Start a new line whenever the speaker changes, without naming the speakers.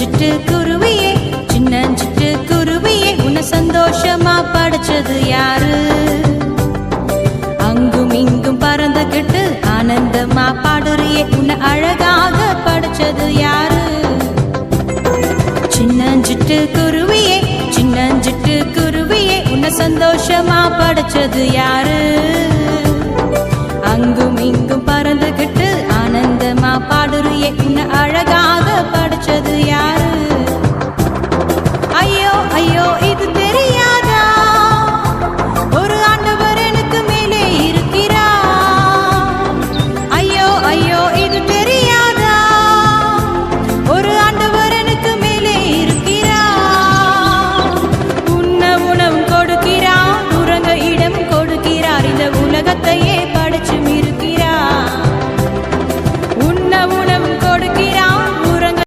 சின்னஞ்சிட்டு குருவியே சின்னஞ்சிட்டு குருவியே உன்னை சந்தோஷமா படைச்சது யாரு? அங்கும் இங்கும் பறந்துகிட்டு ஆனந்தமா பாடுறியே உன்னை அழகாக படைச்சது யாரு? சின்னஞ்சிட்டு குருவியே சின்னஞ்சிட்டு குருவியே உன்னை சந்தோஷமா படைச்சது யாரு? அங்கும் இங்கும் பறந்துகிட்டு ஆனந்தமா பாடுறியே உன்னை அழகாக